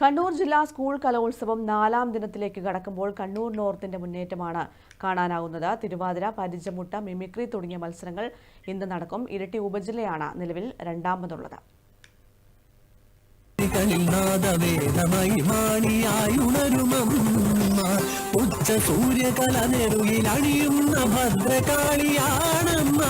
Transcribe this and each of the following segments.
കണ്ണൂർ ജില്ലാ സ്കൂൾ കലോത്സവം നാലാം ദിനത്തിലേക്ക് കടക്കുമ്പോൾ കണ്ണൂർ നോർത്തിന്റെ മുന്നേറ്റമാണ് കാണാനാവുന്നത്. തിരുവാതിര പരിചമുട്ട മിമിക്രി തുടങ്ങിയ മത്സരങ്ങൾ ഇന്ന് നടക്കും. ഇരട്ടി ഉപജില്ലയാണ് നിലവിൽ രണ്ടാമതുള്ളത്. ഭദ്രകാളിയാണമ്മ.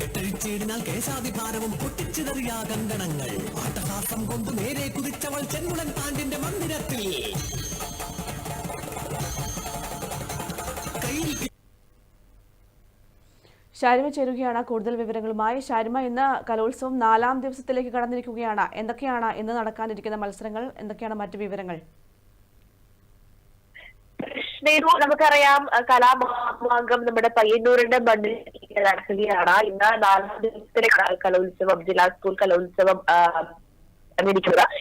കെട്ടഴിച്ചിടിനാൽ കേശാതിഭാരവും പൊട്ടിച്ചിതറിയ കങ്കണങ്ങൾ ആട്ടഹാസം കൊണ്ട് നേരെ കുതിച്ചവൾ ചെന്മുളൻ പാണ്ടിന്റെ മന്ദിരത്തിൽ. ഷാരിമ ചേരുകയാണ് കൂടുതൽ വിവരങ്ങളുമായി. ഷാരിമ ഇന്ന് കലോത്സവം നാലാം ദിവസത്തിലേക്ക് കടന്നിരിക്കുകയാണ്. എന്തൊക്കെയാണ് ഇന്ന് നടക്കാനിരിക്കുന്ന മത്സരങ്ങൾ? എന്തൊക്കെയാണ് മറ്റു വിവരങ്ങൾ? കൃഷ്ണേരു നമുക്കറിയാം കലാമാമാങ്കം നമ്മുടെ പയ്യന്നൂരിന്റെ മണ്ണിൽ നടക്കുകയാണ്. ഇന്ന് നാലാം ദിവസത്തിലെ ക- കലോത്സവം ജില്ലാ സ്കൂൾ കലോത്സവം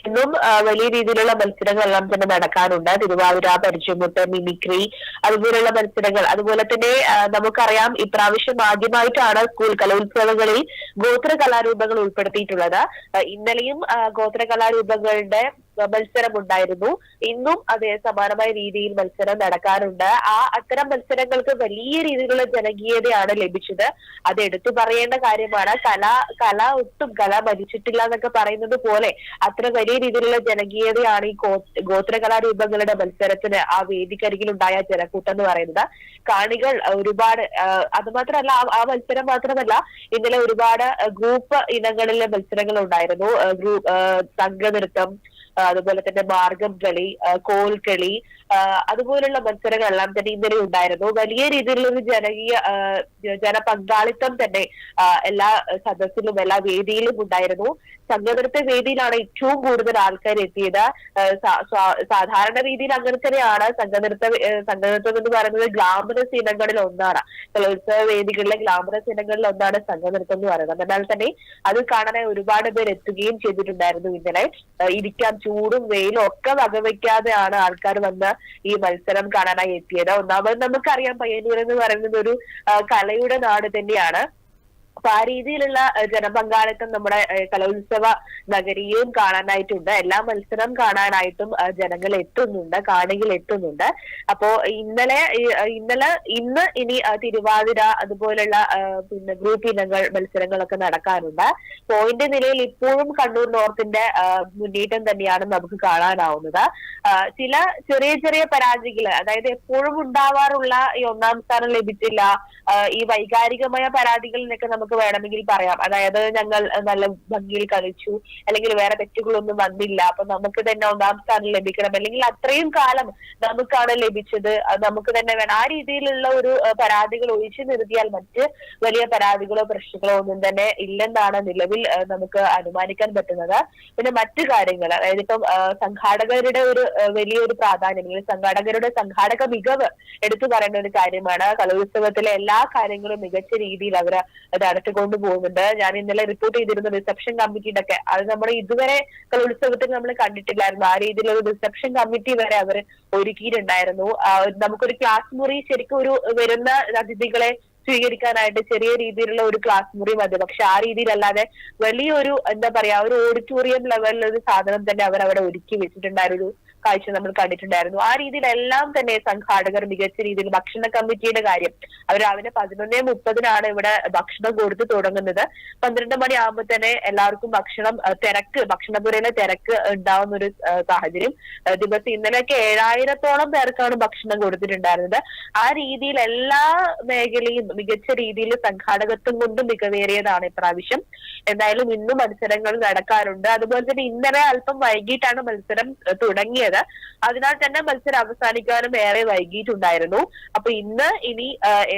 ഇന്നും വലിയ രീതിയിലുള്ള മത്സരങ്ങളെല്ലാം തന്നെ നടക്കാനുണ്ട് തിരുവാതിര പരിചയമുട്ട് മിമിക്രി അതുപോലെയുള്ള മത്സരങ്ങൾ. അതുപോലെ തന്നെ നമുക്കറിയാം ഇപ്രാവശ്യം ആദ്യമായിട്ടാണ് സ്കൂൾ കലോത്സവങ്ങളിൽ ഗോത്ര കലാരൂപങ്ങൾ ഉൾപ്പെടുത്തിയിട്ടുള്ളത് ഇന്നലെയും ഗോത്ര കലാരൂപങ്ങളുടെ മത്സരം ഉണ്ടായിരുന്നു ഇന്നും അതേ സമാനമായ രീതിയിൽ മത്സരം നടക്കാറുണ്ട്. ആ അത്തരം മത്സരങ്ങൾക്ക് വലിയ രീതിയിലുള്ള ജനകീയതയാണ് ലഭിച്ചത്. അത് എടുത്തു പറയേണ്ട കാര്യമാണ്. കല കല ഒട്ടും കല മരിച്ചിട്ടില്ല എന്നൊക്കെ പറയുന്നത് പോലെ അത്ര വലിയ രീതിയിലുള്ള ജനകീയതയാണ് ഈ ഗോ- ഗോത്ര കലാരൂപങ്ങളുടെ മത്സരത്തിന് ആ വേദിക്കരികിൽ ഉണ്ടായ ജനക്കൂട്ടം എന്ന് പറയുന്നത്. കാണികൾ ഒരുപാട് അത് മാത്രമല്ല ആ- മത്സരം മാത്രമല്ല ഇന്നലെ ഒരുപാട് ഗ്രൂപ്പ് ഇനങ്ങളിലെ മത്സരങ്ങൾ ഉണ്ടായിരുന്നു. ഗ്രൂപ്പ് ആ, അതുപോലെ തന്നെ മാർഗം കളി കോൽ കോൽക്കളി ആ, അതുപോലുള്ള മത്സരങ്ങളെല്ലാം തന്നെ ഇന്നലെ ഉണ്ടായിരുന്നു. വലിയ രീതിയിലുള്ള ഒരു ജനകീയ ജനപങ്കാളിത്തം തന്നെ എല്ലാ സദസ്സിലും എല്ലാ വേദിയിലും ഉണ്ടായിരുന്നു. സംഘനൃത്ത വേദിയിലാണ് ഏറ്റവും കൂടുതൽ ആൾക്കാർ എത്തിയത്. സാധാരണ രീതിയിൽ അങ്ങനെ തന്നെയാണ്. സംഘനൃത്ത സംഘനൃത്തം എന്ന് പറയുന്നത് ഗ്ലാമറസ് ഇനങ്ങളിൽ ഒന്നാണ്. കലോത്സവ വേദികളിലെ ഗ്ലാമറസ് ഇനങ്ങളിൽ ഒന്നാണ് സംഘനൃത്തം എന്ന് പറയുന്നത്. എന്നാൽ തന്നെ അത് കാണാനായി ഒരുപാട് പേർ എത്തുകയും ചെയ്തിട്ടുണ്ടായിരുന്നു ഇന്നലെ. ഇരിക്കാൻ ചൂടും വെയിലും ഒക്കെ വകവയ്ക്കാതെയാണ് ആൾക്കാർ വന്ന് ഈ മത്സരം കാണാനായി എത്തിയത്. ഒന്നാമത് നമുക്കറിയാം പയ്യന്നൂർ എന്ന് പറയുന്നത് ഒരു കലയുടെ നാട് തന്നെയാണ്. അപ്പൊ ആ രീതിയിലുള്ള ജനപങ്കാളിത്തം നമ്മുടെ കലോത്സവ നഗരിയും കാണാനായിട്ടുണ്ട്. എല്ലാ മത്സരം കാണാനായിട്ടും ജനങ്ങൾ എത്തുന്നുണ്ട് കാണികൾ എത്തുന്നുണ്ട്. അപ്പോ ഇന്നലെ ഇന്നലെ ഇന്ന് ഇനി തിരുവാതിര അതുപോലുള്ള പിന്നെ ഗ്രൂപ്പ് ഇനങ്ങൾ മത്സരങ്ങളൊക്കെ നടക്കാനുണ്ട് പോയിന്റ് നിലയിൽ ഇപ്പോഴും കണ്ണൂർ നോർത്തിന്റെ മുന്നേറ്റം തന്നെയാണ് നമുക്ക് കാണാനാവുന്നത്. ചില ചെറിയ ചെറിയ പരാജയങ്ങൾ അതായത് എപ്പോഴും ഉണ്ടാവാറുള്ള ഈ ഒന്നാം സ്ഥാനം ലഭിച്ചില്ല ഈ വൈകാരികമായ പരാതികളിൽ നിന്നൊക്കെ നമുക്ക് വേണമെങ്കിൽ പറയാം. അതായത് ഞങ്ങൾ നല്ല ഭംഗിയിൽ കളിച്ചു. അല്ലെങ്കിൽ വേറെ തെറ്റുകളൊന്നും വന്നില്ല. അപ്പൊ നമുക്ക് തന്നെ ഒന്നാം സ്ഥാനം ലഭിക്കണം. അല്ലെങ്കിൽ അത്രയും കാലം നമുക്കാണ് ലഭിച്ചത്. നമുക്ക് തന്നെ വേണം. ആ രീതിയിലുള്ള ഒരു പരാതികൾ ഒഴിച്ചു നിർത്തിയാൽ മറ്റ് വലിയ പരാതികളോ പ്രശ്നങ്ങളോ ഒന്നും തന്നെ ഇല്ലെന്നാണ് നിലവിൽ നമുക്ക് അനുമാനിക്കാൻ പറ്റുന്നത്. പിന്നെ മറ്റു കാര്യങ്ങൾ. അതായത് ഇപ്പം സംഘാടകരുടെ ഒരു വലിയൊരു പ്രാധാന്യം അല്ലെങ്കിൽ സംഘാടകരുടെ സംഘാടക മികവ് എടുത്തു പറയേണ്ട ഒരു കാര്യമാണ്. കലോത്സവത്തിലെ എല്ലാ കാര്യങ്ങളും മികച്ച രീതിയിൽ അവർ അത് നടത്തിക്കൊണ്ടു പോകുന്നുണ്ട് ഞാൻ ഇന്നലെ റിപ്പോർട്ട് ചെയ്തിരുന്ന റിസപ്ഷൻ കമ്മിറ്റിയുടെ ഒക്കെ അത് നമ്മൾ ഇതുവരെ കലോത്സവത്തിൽ നമ്മൾ കണ്ടിട്ടില്ലായിരുന്നു. ആ രീതിയിലുള്ള റിസപ്ഷൻ കമ്മിറ്റി വരെ അവർ ഒരുക്കിയിട്ടുണ്ടായിരുന്നു. നമുക്കൊരു ക്ലാസ് മുറി ശരിക്കും ഒരു വരുന്ന അതിഥികളെ സ്വീകരിക്കാനായിട്ട് ചെറിയ രീതിയിലുള്ള ഒരു ക്ലാസ് മുറി മതി. പക്ഷെ ആ രീതിയിലല്ലാതെ വലിയൊരു എന്താ പറയാ ഒരു ഓഡിറ്റോറിയം ലെവലിൽ ഒരു സാധനം തന്നെ അവർ അവിടെ ഒരുക്കി വെച്ചിട്ടുണ്ടായിരുന്നു. കാഴ്ച നമ്മൾ കണ്ടിട്ടുണ്ടായിരുന്നു. ആ രീതിയിലെല്ലാം തന്നെ സംഘാടകർ മികച്ച രീതിയിൽ ഭക്ഷണ കമ്മിറ്റിയുടെ കാര്യം അവർ രാവിലെ പതിനൊന്നേ മുപ്പതിനാണ് ഇവിടെ ഭക്ഷണം കൊടുത്തു തുടങ്ങുന്നത്. പന്ത്രണ്ട് മണി ആകുമ്പോൾ തന്നെ എല്ലാവർക്കും ഭക്ഷണം തിരക്ക് ഭക്ഷണപുരയിലെ തിരക്ക് ഉണ്ടാവുന്ന ഒരു സാഹചര്യം. ദിവസം ഇന്നലെയൊക്കെ ഏഴായിരത്തോളം പേർക്കാണ് ഭക്ഷണം കൊടുത്തിട്ടുണ്ടായിരുന്നത്. ആ രീതിയിൽ എല്ലാ മേഖലയും മികച്ച രീതിയിൽ സംഘാടകത്വം കൊണ്ട് മികവേറിയതാണ് ഇപ്രാവശ്യം. എന്തായാലും ഇന്നും മത്സരങ്ങൾ നടക്കാറുണ്ട്. അതുപോലെ തന്നെ ഇന്നലെ അല്പം വൈകിട്ടാണ് മത്സരം ഏഹ്, തുടങ്ങിയത് അതിനാൽ തന്നെ മത്സരം അവസാനിക്കാനും ഏറെ വൈകിയിട്ടുണ്ടായിരുന്നു. അപ്പൊ ഇന്ന് ഇനി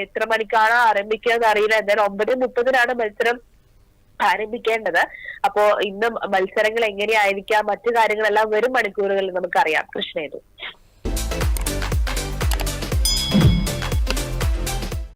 എത്ര മണിക്കാണ് ആരംഭിക്കുക എന്ന് അറിയില്ല. എന്തായാലും ഒമ്പത് മുപ്പതിനാണ് മത്സരം ആരംഭിക്കേണ്ടത്. അപ്പോ ഇന്ന് മത്സരങ്ങൾ എങ്ങനെയായിരിക്കാം? മറ്റു കാര്യങ്ങളെല്ലാം വരും മണിക്കൂറുകളിൽ നമുക്കറിയാം. കൃഷ്ണേതു.